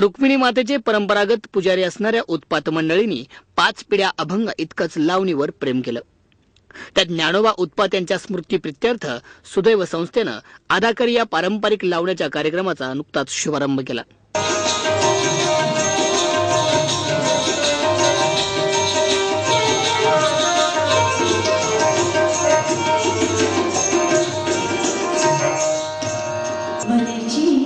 रुक्मिणी मातेचे परंपरागत पुजारी असणाऱ्या उत्पात मंडळींनी पाच पिढ्या अभंग इतकंच लावणीवर प्रेम केलं. त्यात ज्ञानोबा उत्पात यांच्या स्मृतीप्रित्यर्थ सुदैव संस्थेनं आधाकरी या पारंपरिक लावण्याच्या कार्यक्रमाचा नुकताच शुभारंभ केला. मनची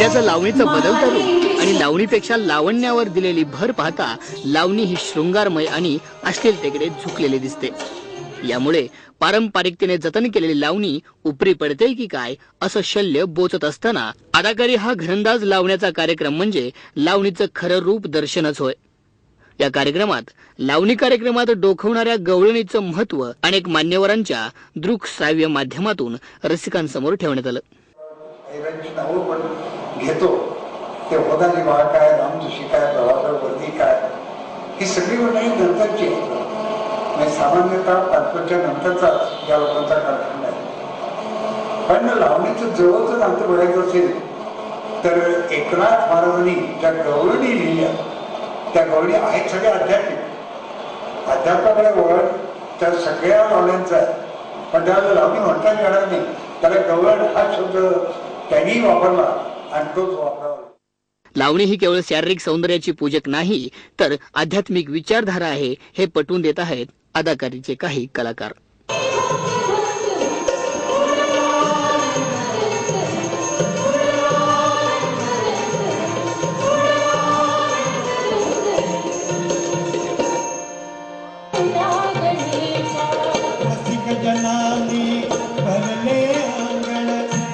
सध्याचं लावणीचं बदलतं रूप आणि लावणीपेक्षा लावण्यावर दिलेली भर पाहता लावणी ही शृंगारमय आणि अश्लीलतेकडे झुकलेली दिसते. यामुळे पारंपरिकतेने जतन केलेली लावणी उपरी पडते की काय असं शल्य बोचत असताना अदाकारी हा घरंदाज लावण्याचा कार्यक्रम म्हणजे लावणीचं खरं रूप दर्शनच होय. या कार्यक्रमात लावणी कार्यक्रमात डोखवणाऱ्या गवळणीचं महत्त्व अनेक मान्यवरांच्या दृक श्राव्य माध्यमातून रसिकांसमोर ठेवण्यात आलं. घेतो. ते होदाली वाघ काय रामजोशी काय प्रभाकर वर्दी काय ही सगळी मंडळी नंतरची आहेत म्हणजे सामान्यतः पाचपच्या नंतरचाच या लोकांचा कालखंड आहे. पण लावणीचं जवळचं नातं बघायचं असेल तर एकनाथ महाराजांनी ज्या गवळणी लिहिल्या त्या गवळणी आहेत सगळ्या आध्यात्मिक. अध्यात्माकडे वळण त्या सगळ्या लावण्यांचं आहे. पण त्याला लावणी म्हणता येणार नाही. त्याला गवळण हा शब्द त्यांनीही वापरला. लावणी ही केवळ शारीरिक सौंदर्याची पूजक नाही तर आध्यात्मिक विचारधारा आहे हे पटवून देत आहेत अदाकारीचे काही कलाकार. जनानी भरले अंगण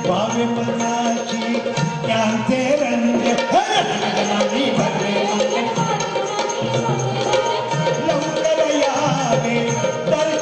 बावे जाने